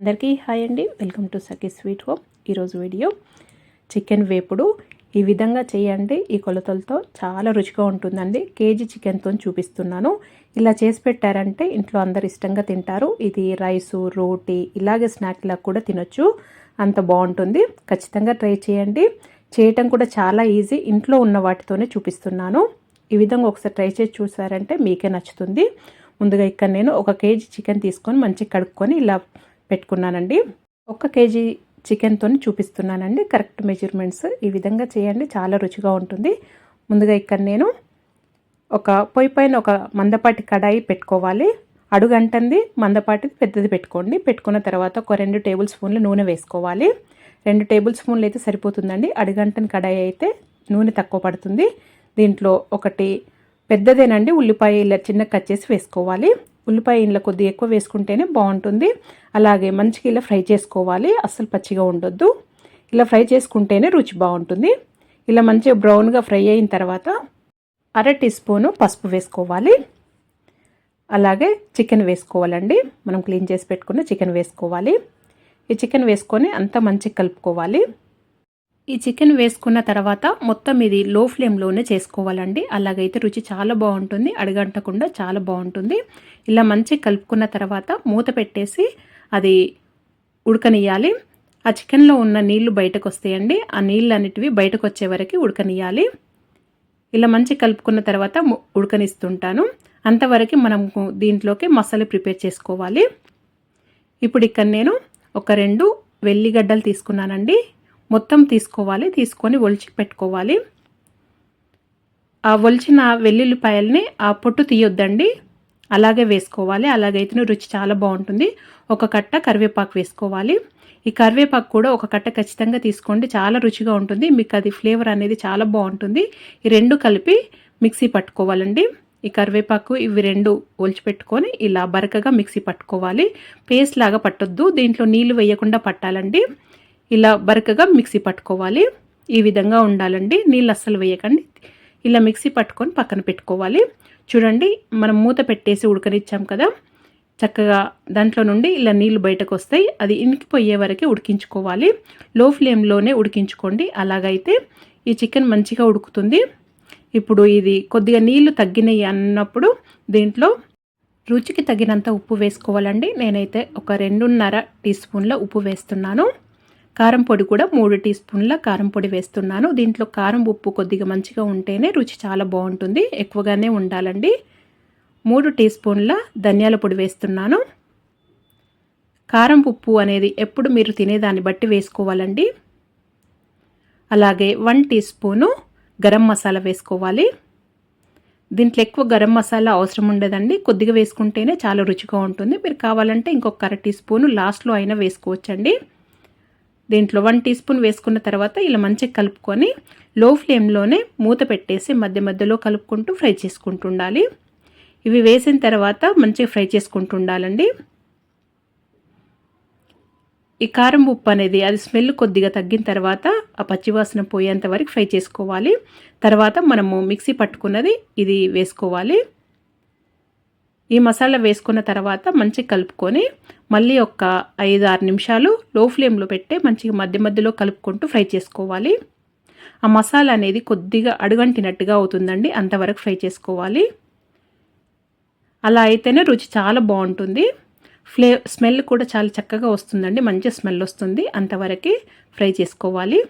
అందరికీ హాయ్ అండి. Welcome to Sakhi sweet home. ఈరోజు వీడియో చికెన్ వేపుడు. ఈ విధంగా చేయండి. ఈ కొలతలతో చాలా రుచిగా ఉంటుందండి. కేజీ చికెన్తో చూపిస్తున్నాను. ఇలా చేసి పెట్టారంటే ఇంట్లో అందరు ఇష్టంగా తింటారు. ఇది రైసు రోటీ ఇలాగే స్నాక్లా కూడా తినొచ్చు. అంత బాగుంటుంది. ఖచ్చితంగా ట్రై చేయండి. చేయటం కూడా చాలా ఈజీ. ఇంట్లో ఉన్న వాటితోనే చూపిస్తున్నాను. ఈ విధంగా ఒకసారి ట్రై చేసి చూసారంటే మీకే నచ్చుతుంది. ముందుగా ఇక్కడ నేను ఒక కేజీ చికెన్ తీసుకొని మంచిగా కడుక్కొని ఇలా పెట్టుకున్నానండి. ఒక కేజీ చికెన్తో చూపిస్తున్నానండి. కరెక్ట్ మెజర్మెంట్స్ ఈ విధంగా చేయండి. చాలా రుచిగా ఉంటుంది. ముందుగా ఇక్కడ నేను ఒక పొయ్యి పైన ఒక మందపాటి కడాయి పెట్టుకోవాలి. అడుగంటంది మందపాటి పెద్దది పెట్టుకోండి. పెట్టుకున్న తర్వాత ఒక రెండు టేబుల్ స్పూన్లు నూనె వేసుకోవాలి. రెండు టేబుల్ స్పూన్లు అయితే సరిపోతుందండి. అడుగంటని కడాయి అయితే నూనె తక్కువ పడుతుంది. దీంట్లో ఒకటి పెద్దదేనండి. ఉల్లిపాయ ఇలా చిన్న కట్ చేసి వేసుకోవాలి. ఉల్లిపాయ ఇంట్లో కొద్దిగా ఎక్కువ వేసుకుంటేనే బాగుంటుంది. అలాగే మంచిగా ఇలా ఫ్రై చేసుకోవాలి. అస్సలు పచ్చిగా ఉండొద్దు. ఇలా ఫ్రై చేసుకుంటేనే రుచి బాగుంటుంది. ఇలా మంచిగా బ్రౌన్గా ఫ్రై అయిన తర్వాత అర టీ స్పూను పసుపు వేసుకోవాలి. అలాగే చికెన్ వేసుకోవాలండి. మనం క్లీన్ చేసి పెట్టుకున్న చికెన్ వేసుకోవాలి. ఈ చికెన్ వేసుకొని అంతా మంచిగా కలుపుకోవాలి. ఈ చికెన్ వేసుకున్న తర్వాత మొత్తం ఇది లో ఫ్లేమ్లోనే చేసుకోవాలండి. అలాగైతే రుచి చాలా బాగుంటుంది. అడగంటకుండా చాలా బాగుంటుంది. ఇలా మంచి కలుపుకున్న తర్వాత మూత పెట్టేసి అది ఉడకనియాలి ఆ చికెన్లో ఉన్న నీళ్ళు బయటకు వస్తాయండి. ఆ నీళ్ళు అనేటివి బయటకు వచ్చే వరకు ఉడకనియాలి ఇలా మంచి కలుపుకున్న తర్వాత ఉడకనిస్తుంటాను. అంతవరకు మనం దీంట్లోకి మసాలా ప్రిపేర్ చేసుకోవాలి. ఇప్పుడు ఇక్కడ నేను ఒక రెండు వెల్లిగడ్డలు తీసుకున్నానండి. మొత్తం తీసుకోవాలి తీసుకొని ఒలిచి పెట్టుకోవాలి. ఆ ఒలిచిన వెల్లుల్లిపాయల్ని ఆ పొట్టు తీయొద్దండి. అలాగే వేసుకోవాలి. అలాగైతేనే రుచి చాలా బాగుంటుంది. ఒక కట్ట కరివేపాకు వేసుకోవాలి. ఈ కరివేపాకు కూడా ఒక కట్ట ఖచ్చితంగా తీసుకోండి. చాలా రుచిగా ఉంటుంది. మీకు అది ఫ్లేవర్ అనేది చాలా బాగుంటుంది. ఈ రెండు కలిపి మిక్సీ పట్టుకోవాలండి. ఈ కరివేపాకు ఇవి రెండు ఒలిచిపెట్టుకొని ఇలా బరకగా మిక్సీ పట్టుకోవాలి. పేస్ట్ లాగా పట్టొద్దు. దీంట్లో నీళ్ళు వేయకుండా పట్టాలండి. ఇలా బరకగా మిక్సీ పట్టుకోవాలి. ఈ విధంగా ఉండాలండి. నీళ్ళు అస్సలు వేయకండి. ఇలా మిక్సీ పట్టుకొని పక్కన పెట్టుకోవాలి. చూడండి మనం మూత పెట్టేసి ఉడకనిచ్చాం కదా. చక్కగా దాంట్లో నుండి ఇలా నీళ్ళు బయటకు వస్తాయి. అది ఇనికిపోయే వరకే ఉడికించుకోవాలి. లో ఫ్లేమ్లోనే ఉడికించుకోండి. అలాగైతే ఈ చికెన్ మంచిగా ఉడుకుతుంది. ఇప్పుడు ఇది కొద్దిగా నీళ్ళు తగ్గినాయి అన్నప్పుడు దీంట్లో రుచికి తగినంత ఉప్పు వేసుకోవాలండి. నేనైతే ఒక రెండున్నర టీ స్పూన్ల ఉప్పు వేస్తున్నాను. కారం పొడి కూడా మూడు టీ స్పూన్ల కారం పొడి వేస్తున్నాను. దీంట్లో కారం ఉప్పు కొద్దిగా మంచిగా ఉంటేనే రుచి చాలా బాగుంటుంది. ఎక్కువగానే ఉండాలండి. మూడు టీ స్పూన్ల ధనియాల పొడి వేస్తున్నాను. కారం ఉప్పు అనేది ఎప్పుడు మీరు తినేదాన్ని బట్టి వేసుకోవాలండి. అలాగే one teaspoon garam masala వేసుకోవాలి. దీంట్లో ఎక్కువ గరం మసాలా అవసరం ఉండదండి. కొద్దిగా వేసుకుంటేనే చాలా రుచిగా ఉంటుంది. మీరు కావాలంటే ఇంకొక అర టీ స్పూను లాస్ట్లో అయినా వేసుకోవచ్చండి. దీంట్లో వన్ టీ స్పూన్ వేసుకున్న తర్వాత ఇలా మంచిగా కలుపుకొని లో ఫ్లేమ్లోనే మూత పెట్టేసి మధ్య మధ్యలో కలుపుకుంటూ ఫ్రై చేసుకుంటుండాలి ఇవి వేసిన తర్వాత మంచిగా ఫ్రై చేసుకుంటుండాలండి ఈ కారం ఉప్పు అనేది అది స్మెల్ కొద్దిగా తగ్గిన తర్వాత ఆ పచ్చివాసన పోయేంత వరకు ఫ్రై చేసుకోవాలి. తర్వాత మనము మిక్సీ పట్టుకున్నది ఇది వేసుకోవాలి. ఈ మసాలా వేసుకున్న తర్వాత మంచిగా కలుపుకొని మళ్ళీ ఒక ఐదు ఆరు నిమిషాలు లో ఫ్లేమ్లో పెట్టి మంచిగా మధ్య మధ్యలో కలుపుకుంటూ ఫ్రై చేసుకోవాలి. ఆ మసాలా అనేది కొద్దిగా అడుగంటినట్టుగా అవుతుందండి. అంతవరకు ఫ్రై చేసుకోవాలి. అలా అయితేనే రుచి చాలా బాగుంటుంది. ఫ్లే స్మెల్ కూడా చాలా చక్కగా వస్తుందండి. మంచి స్మెల్ వస్తుంది. అంతవరకు ఫ్రై చేసుకోవాలి.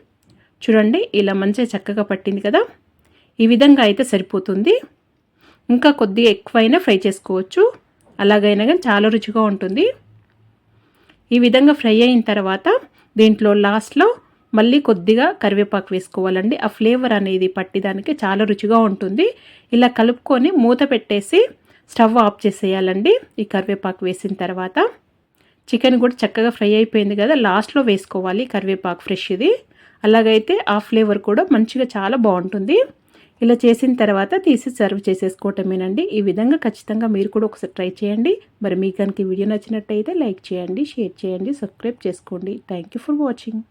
చూడండి ఇలా మంచిగా చక్కగా పట్టింది కదా. ఈ విధంగా అయితే సరిపోతుంది. ఇంకా కొద్దిగా ఎక్కువైనా ఫ్రై చేసుకోవచ్చు. అలాగైనా కానీ చాలా రుచిగా ఉంటుంది. ఈ విధంగా ఫ్రై అయిన తర్వాత దీంట్లో లాస్ట్లో మళ్ళీ కొద్దిగా కరివేపాకు వేసుకోవాలండి. ఆ ఫ్లేవర్ అనేది పట్టిదానికి చాలా రుచిగా ఉంటుంది. ఇలా కలుపుకొని మూత పెట్టేసి స్టవ్ ఆఫ్ చేసేయాలండి. ఈ కరివేపాకు వేసిన తర్వాత చికెన్ కూడా చక్కగా ఫ్రై అయిపోయింది కదా లాస్ట్లో వేసుకోవాలి కరివేపాకు ఫ్రెష్ ఇది అలాగైతే ఆ ఫ్లేవర్ కూడా మంచిగా చాలా బాగుంటుంది. ఇలా చేసిన తర్వాత తీసి సర్వ్ చేసేసుకోవటమేనండి. ఈ విధంగా ఖచ్చితంగా మీరు కూడా ఒకసారి ట్రై చేయండి. మరి మీకు కనుక వీడియో నచ్చినట్టయితే లైక్ చేయండి షేర్ చేయండి సబ్స్క్రైబ్ చేసుకోండి. Thank for watching